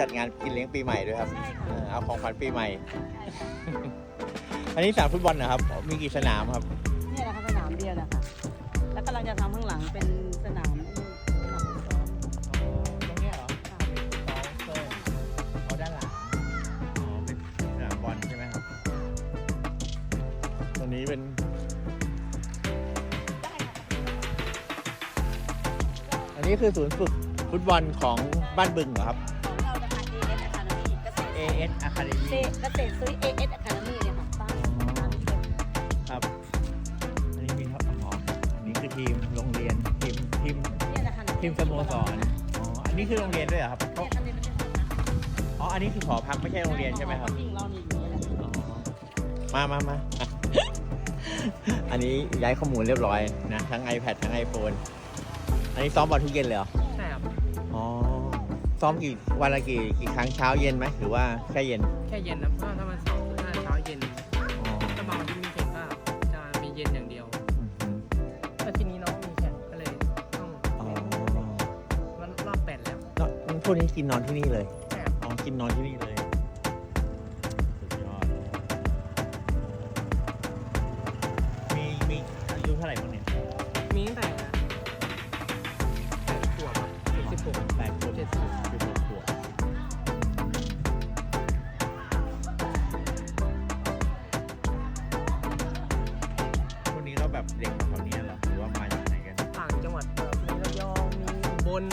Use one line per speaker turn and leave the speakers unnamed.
จัดงานกินเลี้ยงปีใหม่ด้วยครับ
ใช่
เอ
ค่ะ
อเอาของขวัญปีใหม่
ใช่ค่ะ
อันนี้สนามฟุตบอลนะครับ มีกี่สนามครับ
เนี่ยนะคะสนามเดียวนะคะแล้วกำลังจะทำข้างหลังเป็นสนามสนามฟุตบอล
ตรงนี้เหรอ
ค่ะ
เซิร์เอาด้านหลัง อ๋อ เป็นสนามบอลใช่ไหมครับ ตรงนี้เป็น อันนี้คือศูนย์ฝึกฟุตบอลของบ้านบึงเหรอครับ
ขอ เกษตร
AS Academy
เกษตรซื้อ AS Academy เนี่ยค่ะตั้งตั้งที่เป็น
ครับ อันนี้มีท็อปอ๋ออันนี้คือทีมโรงเรียนทีมทีม
เนี่ยนะคะ
ทีมสโมสรอ๋ออันนี้คือโรงเรียนด้วยเหรอครับ
เนี่ยอันนี้ไม่ใช่ห้องน้ำ
อ๋ออันนี้คือหอพักไม่ใช่โรงเรียนใช่ไหมครับ
จริงเรานี่อยู่นี่แหละ
มามามา อันนี้ย้ายข้อมูลเรียบร้อยนะ ทั้ง iPad ทั้ง iPhone อันนี้ซ้อมบอลทุกเย็นเลยเหรอ
ใช่ครับ
อ๋อ ซ้อมกี่วันละกี่กี่ครั้งเช้าเย็นไหมหรือว่าแค่เย็น
แค่เย็นนะเพราะถ้ามันเสาร์ถ้าเช้าเย็น
อ๋อ
ถ้าบางวันที่มีแข่งก็จะมีเย็นอย่างเดียว
อืม
แต่ทีนี้น้องมีแข่งก็เลยต้อง
อ๋อ
มันรอบแปดแล้ว
แล้วพวกนี้กินนอนที่นี่เลย
ใช่ครับ
อ๋อกินนอนที่นี่เลย
แบบเด็
กแถวนี้เหรอหรือว่ามาจากไหนกัน
ต่างจังหวัดแบบมีระยองมีอุบน